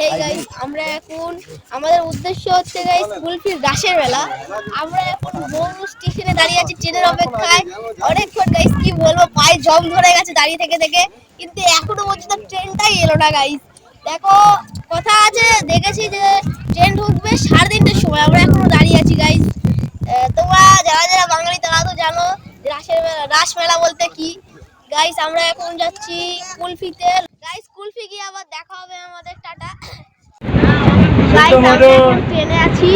Hey guys আমরা এখন আমাদের উদ্দেশ্য হচ্ছে গাইস কুলফির রাসের মেলা আমরা এখন মৌরু স্টেশনে দাঁড়িয়ে আছি ট্রেনের অপেক্ষায়। অনেকক্ষণ গাইস কি বলব, পায়ে জম ধরে গেছে দাঁড়িয়ে থেকে থেকে। কিন্তু এখনও পর্যন্ত ট্রেনটাই এলো না গাইস দেখো, কথা আছে, দেখেছি যে ট্রেন ঢুকবে সাড়ে তিনটের সময়। আমরা এখনও দাঁড়িয়ে আছি গাইস তোমরা যারা যারা বাঙালি, তারা তো জানো রাসের মেলা রাস মেলা বলতে কি? গাইস আমরা এখন যাচ্ছি কুলফিতে। গাইস কুলফি গিয়ে আবার দেখা হবে আমাদের টাটা। গাইস আমরা ট্রেনে আছি।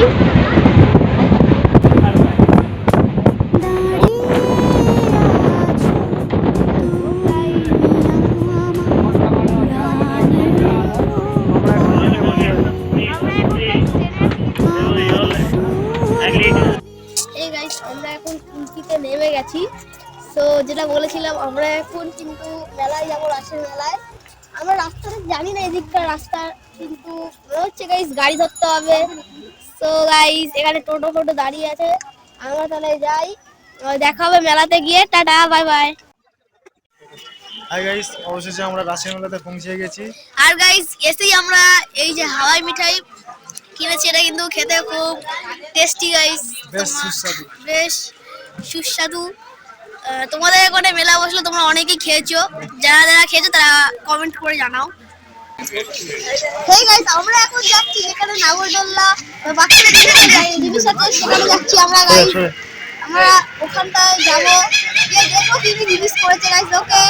আমরা এখন কুলফিতে নেমে গেছি। তো যেটা বলেছিলাম আমরা এখন কিন্তু মেলায় যাব রাসের মেলায়। আমরা রাস্তাটা জানি না এদিককার রাস্তা কিন্তু মনে হচ্ছে গাইস গাড়ি ধরতে হবে। তো গাইস এখানে টোটো ফোটো দাঁড়িয়ে আছে। আমরা তাহলে যাই। দেখা হবে মেলাতে গিয়ে। Tata bye bye hi guys অবশেষে আমরা রাশিয়া মেলাতে পৌঁছে গেছি। আর গাইস এসেই আমরা এই যে হাওয়াই মিঠাই কিনেছি এটা কিন্তু খেতে খুব টেস্টি গাইস বেশ সুস্বাদু। বেশ সুস্বাদু। তোমাদের এখানে মেলা বসলে তোমরা অনেকেই খেয়েছো। যারা যারা খেয়েছো তারা কমেন্ট করে জানাও। হেই গাইস আমরা এখন যাচ্ছি যেখানে নাগরদোল্লা বাচ্চাদের জিনিস আছে সেখানে যাচ্ছি আমরা গাইস আমরা ওখানটায় যাব। গিয়ে দেখব কি কি জিনিস করেছে গাইস ওকে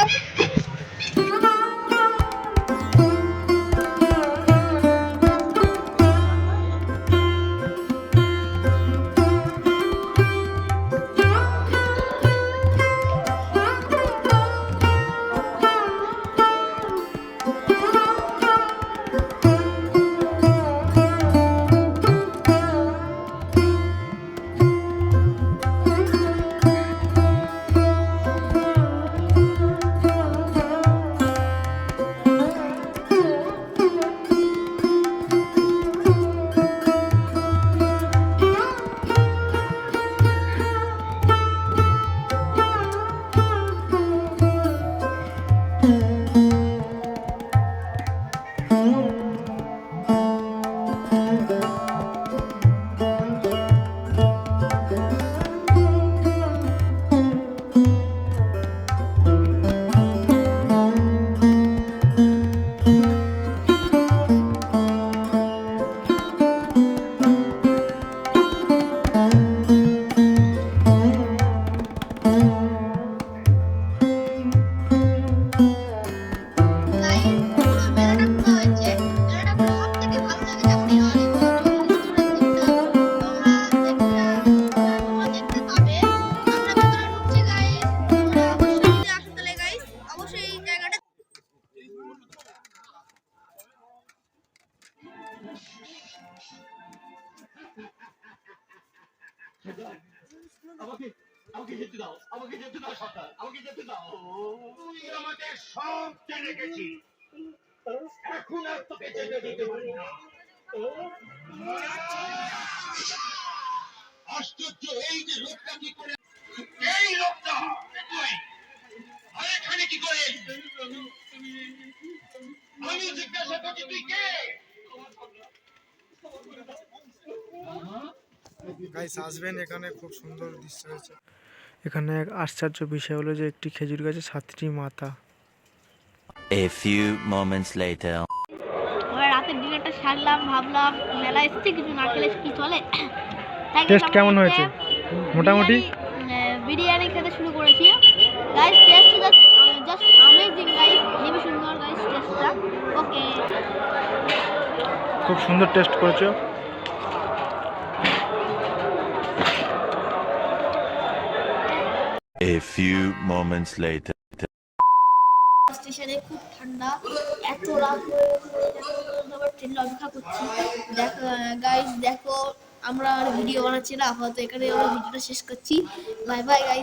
আমাকে আমাকে যেতে দাও, আমাকে যেতে দাও সরকার, আমাকে যেতে দাও। তুই আমাকে সব জেনে গেছিস এখন আর তোকে যেতে দিতে পারি না। আশ্চর্য, এই যে লোকটা কি করে এই লোকটা কই আর এখানে কি করে আমি জিজ্ঞাসা করছি তুই কে গাইস আসবেন এখানে খুব সুন্দর দৃশ্য হয়েছে এখানে এক আশ্চর্য বিষয় হলো যে একটি খেজুর গাছে সাতটি মাথা। A few moments later. আমরা রাতের ডিনারটা সারলাম ভাবলাম মেলা এসেছে কিছু না খেলে কি চলে? টেস্ট কেমন হয়েছে? মোটামুটি? বিরিয়ানি, খেতে শুরু করেছি। Guys taste just just amazing guys heavy সুন্দর গাইস টেস্টটা ওকে খুব সুন্দর টেস্ট করেছ। A few moments later. স্টেশনে খুব ঠান্ডা। এত রাত আবার ট্রেনের অপেক্ষা করছি। দেখো গাইস দেখো, আমরা ভিডিও বানাচ্ছি না। হয়তো এখানে আমরা ভিডিওটা শেষ করছি। Bye bye guys